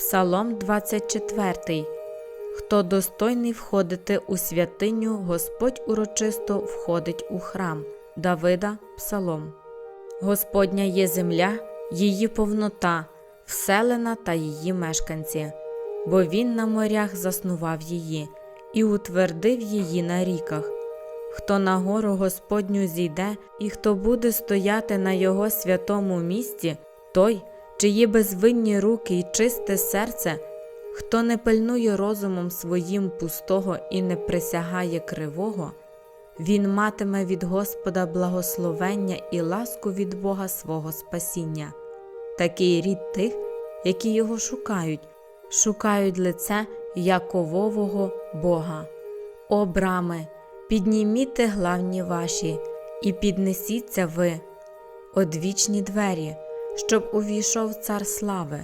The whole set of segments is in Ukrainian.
Псалом 24. Хто достойний входити у святиню, Господь урочисто входить у храм. Давида Псалом. Господня є земля, її повнота, вселена та її мешканці, бо він на морях заснував її і утвердив її на ріках. Хто на гору Господню зійде, і хто буде стояти на його святому місці, той, чиї безвинні руки й чисте серце, хто не пильнує розумом своїм пустого і не присягає кривого, він матиме від Господа благословення і ласку від Бога свого спасіння. Такий рід тих, які його шукають, шукають лице Яковового Бога. О брами, підніміте главні ваші, і піднесіться ви, одвічні двері, щоб увійшов цар слави.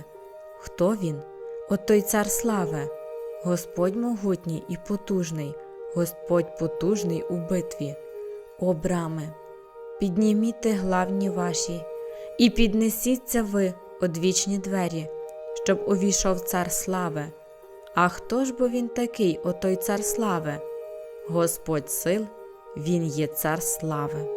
Хто він? От той цар слави, Господь могутній і потужний, Господь потужний у битві. О брами, підніміте главні ваші, і піднесіться ви, одвічні двері, щоб увійшов цар слави. А хто ж бо він такий, отой цар слави? Господь сил, Він є цар слави.